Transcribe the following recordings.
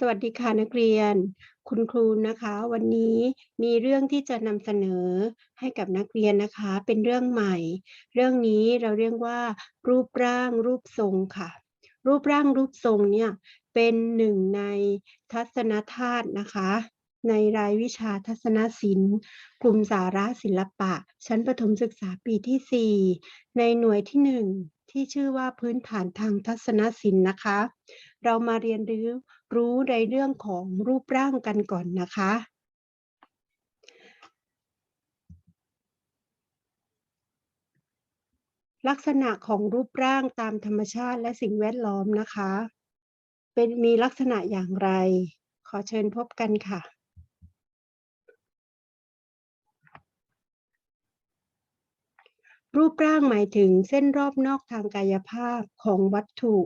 สวัสดีค่ะนักเรียน คุณครูนะคะ วันนี้มีเรื่องที่จะนำเสนอให้กับนักเรียนนะคะ เป็นเรื่องใหม่ เรื่องนี้เราเรียกว่า รูปร่างรูปทรงค่ะ รูปร่างรูปทรงเนี่ยเป็นหนึ่งในทัศนธาตุนะคะ ในรายวิชาทัศนศิลป์ กลุ่มสาระศิลปะ ชั้นประถมศึกษาปีที่ 4 ในหน่วยที่ 1 ที่ชื่อว่าพื้นฐานทางทัศนศิลป์นะคะ เรามาเรียนรู้รู้ในเรื่องของรูปร่างกันก่อนนะคะ ลักษณะของรูปร่างตามธรรมชาติและสิ่งแวดล้อมนะคะ เป็นมีลักษณะอย่างไร ขอเชิญพบกันค่ะ รูปร่างหมายถึงเส้นรอบนอกทางกายภาพของวัตถุ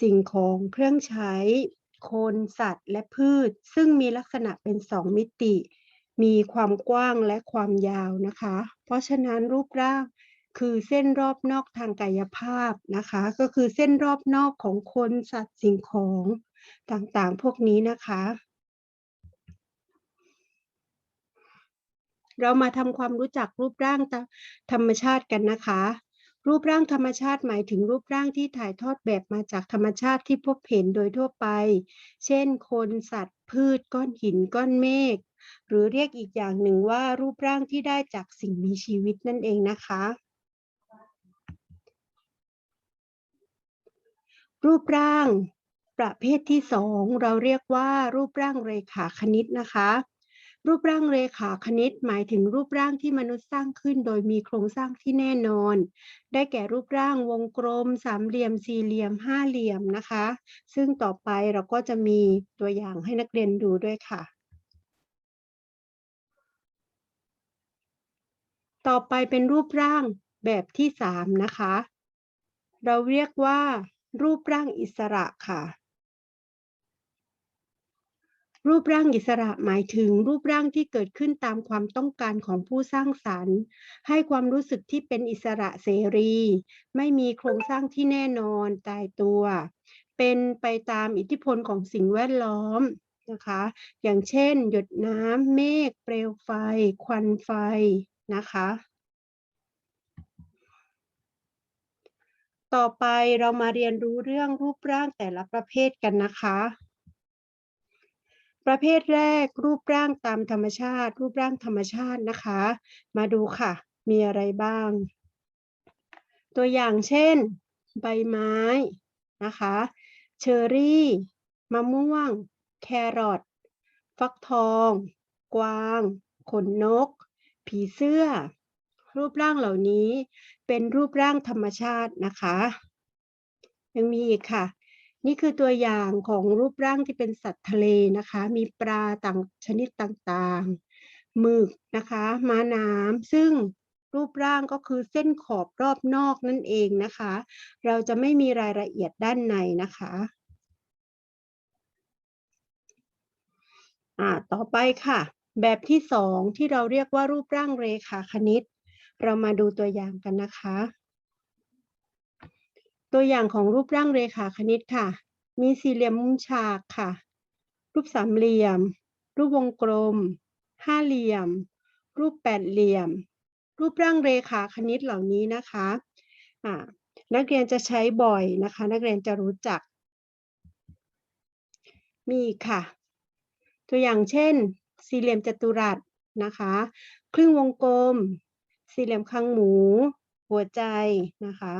สิ่งของเครื่องใช้ คนสัตว์และพืช ซึ่งมีลักษณะเป็นสองมิติ มีความกว้างและความยาวนะคะ เพราะฉะนั้นรูปร่างคือเส้นรอบนอกทางกายภาพนะคะ ก็คือเส้นรอบนอกของคนสัตว์สิ่งของต่างๆ พวกนี้นะคะ เรามาทำความรู้จักรูปร่างธรรมชาติกันนะคะ รูปร่างธรรมชาติหมายถึงรูปร่างที่ถ่ายทอดแบบมาจากธรรมชาติที่พบเห็นโดยทั่วไป เช่น คนสัตว์ พืช ก้อนหิน ก้อนเมฆ หรือเรียกอีกอย่างหนึ่งว่ารูปร่างที่ได้จากสิ่งมีชีวิตนั่นเองนะคะรูปร่างประเภทที่สองเราเรียกว่ารูปร่างเรขาคณิตนะคะ รูปร่างเรขาคณิตหมายถึงรูปร่างที่มนุษย์สร้างขึ้นโดยมีโครงสร้างที่แน่นอน ได้แก่รูปร่างวงกลม สามเหลี่ยม สี่เหลี่ยม ห้าเหลี่ยมนะคะ ซึ่งต่อไปเราก็จะมีตัวอย่างให้นักเรียนดูด้วยค่ะ ต่อไปเป็นรูปร่างแบบที่สามนะคะ เราเรียกว่า รูปร่างอิสระค่ะ รูปร่างอิสระหมายถึงรูปร่างที่เกิดขึ้นตามความต้องการของผู้สร้างสรรค์ ให้ความรู้สึกที่เป็นอิสระเสรี ไม่มีโครงสร้างที่แน่นอนตายตัว เป็นไปตามอิทธิพลของสิ่งแวดล้อมนะคะ อย่างเช่น หยดน้ำเมฆเปลวไฟ ควันไฟนะคะต่อไปเรามาเรียนรู้เรื่องรูปร่างแต่ละประเภทกันนะคะ ประเภทแรกรูปร่างตามธรรมชาติ รูปร่างธรรมชาตินะคะ มาดูค่ะ มีอะไรบ้าง ตัวอย่างเช่น ใบไม้นะคะ เชอร์รี่ มะม่วง แครอทฟักทอง กวาง ขนนก ผีเสื้อ รูปร่างเหล่านี้เป็นรูปร่างธรรมชาตินะคะ ยังมีอีกค่ะ นี่คือตัวอย่างของรูปร่างที่เป็นสัตว์ทะเลนะคะ มีปลาต่างชนิดต่างๆหมึกนะคะ ม้าน้ำซึ่งรูปร่างก็คือเส้นขอบรอบนอกนั่นเองนะคะ เราจะไม่มีรายละเอียดด้านในนะคะอ่าต่อไปค่ะ แบบที่สองที่เราเรียกว่ารูปร่างเรขาคณิต เรามาดูตัวอย่างกันนะคะ ตัวอย่างของรูปร่างเรขาคณิตค่ะ มีสี่เหลี่ยมมุมฉากค่ะ รูปสามเหลี่ยม รูปวงกลม ห้าเหลี่ยม รูปแปดเหลี่ยม รูปร่างเรขาคณิตเหล่านี้นะคะนักเรียนจะใช้บ่อยนะคะ นักเรียนจะรู้จัก มีค่ะ ตัวอย่างเช่น สี่เหลี่ยมจัตุรัสนะคะ ครึ่งวงกลม สี่เหลี่ยมคางหมู หัวใจนะคะ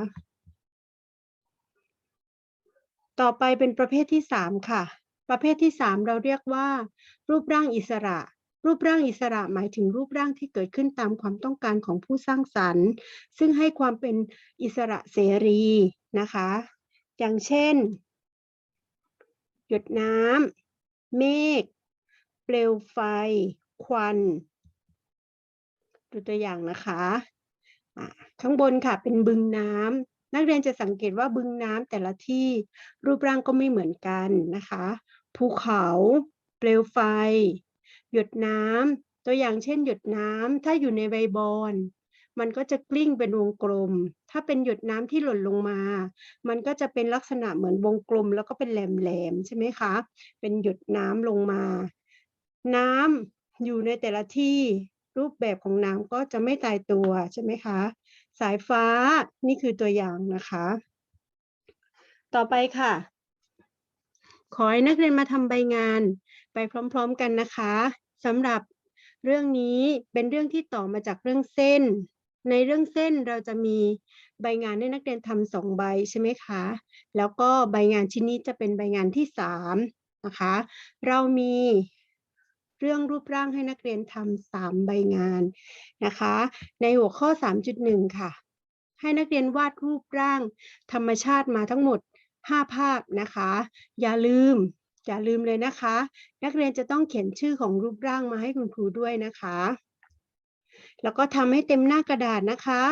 ต่อไปเป็นประเภทที่สามค่ะ ประเภทที่สามเราเรียกว่า รูปร่างอิสระ รูปร่างอิสระหมายถึงรูปร่างที่เกิดขึ้นตามความต้องการของผู้สร้างสรรค์ ซึ่งให้ความเป็นอิสระเสรีนะคะ อย่างเช่น หยดน้ำเมฆเปลวไฟ ควันดูตัวอย่างนะคะะข้างบนค่ะเป็นบึงน้ำ นักเรียนจะสังเกตว่าบึงน้ำแต่ละที่รูปร่างก็ไม่เหมือนกันนะคะ ภูเขาเปลวไฟ หยดน้ำตัวอย่างเช่น หยดน้ำถ้าอยู่ในใบบอนมันก็จะกลิ้งเป็นวงกลม ถ้าเป็นหยดน้ำที่หล่นลงมา มันก็จะเป็นลักษณะเหมือนวงกลม แล้วก็เป็นแหลมๆใช่ไหมคะ เป็นหยดน้ำลงมา น้ำอยู่ในแต่ละที่รูปแบบของน้ำก็จะไม่ตายตัวใช่ไหมคะ สายฟ้านี่คือตัวอย่างนะคะ ต่อไปค่ะ ขอให้นักเรียนมาทำใบงานไปพร้อมๆกันนะคะสำหรับเรื่องนี้เป็นเรื่องที่ต่อมาจากเรื่องเส้น ในเรื่องเส้นเราจะมีใบงานให้นักเรียนทำสองใบใช่ไหมคะ แล้วก็ใบงานชิ้นนี้จะเป็นใบงานที่สามนะคะ เรามี เรื่องรูปร่างให้นักเรียนทำสามใบงานนะคะ ในหัวข้อ 3.1 ค่ะ ให้นักเรียนวาดรูปร่างธรรมชาติมาทั้งหมด 5 ภาพนะคะ อย่าลืมอย่าลืมเลยนะคะ นักเรียนจะต้องเขียนชื่อของรูปร่างมาให้คุณครูด้วยนะคะ แล้วก็ทำให้เต็มหน้ากระดาษนะคะ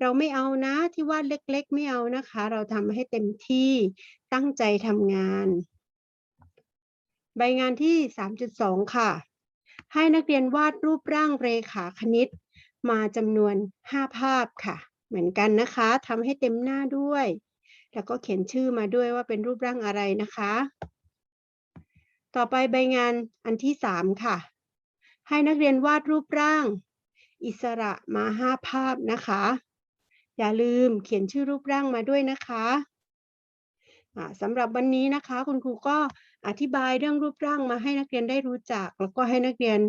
เราไม่เอานะที่วาดเล็ก ๆ ไม่เอานะคะ เราทำให้เต็มที่ตั้งใจทำงาน ใบงานที่ 3.2 ค่ะ ให้นักเรียนวาดรูปร่างเรขาคณิต มาจำนวน 5 ภาพค่ะ เหมือนกันนะคะทำให้เต็มหน้าด้วย แล้วก็เขียนชื่อมาด้วยว่าเป็นรูปร่างอะไรนะคะ ต่อไปใบงานอันที่ 3 ค่ะ ให้นักเรียนวาดรูปร่าง อิสระมา 5 ภาพนะคะ อย่าลืมเขียนชื่อรูปร่างมาด้วยนะคะ สำหรับวันนี้นะคะ คุณครูก็อธิบายเรื่องรูปร่างมาให้นักเรียนได้รู้จัก แล้วก็ให้นักเรียน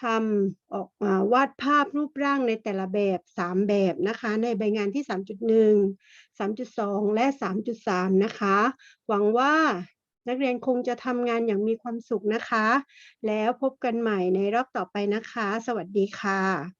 ทำออกมาวาดภาพรูปร่างในแต่ละแบบ 3 แบบนะคะ ในใบงานที่ 3.1 3.2 และ 3.3 นะคะ หวังว่านักเรียนคงจะทำงานอย่างมีความสุขนะคะ แล้วพบกันใหม่ในรอบต่อไปนะคะ สวัสดีค่ะ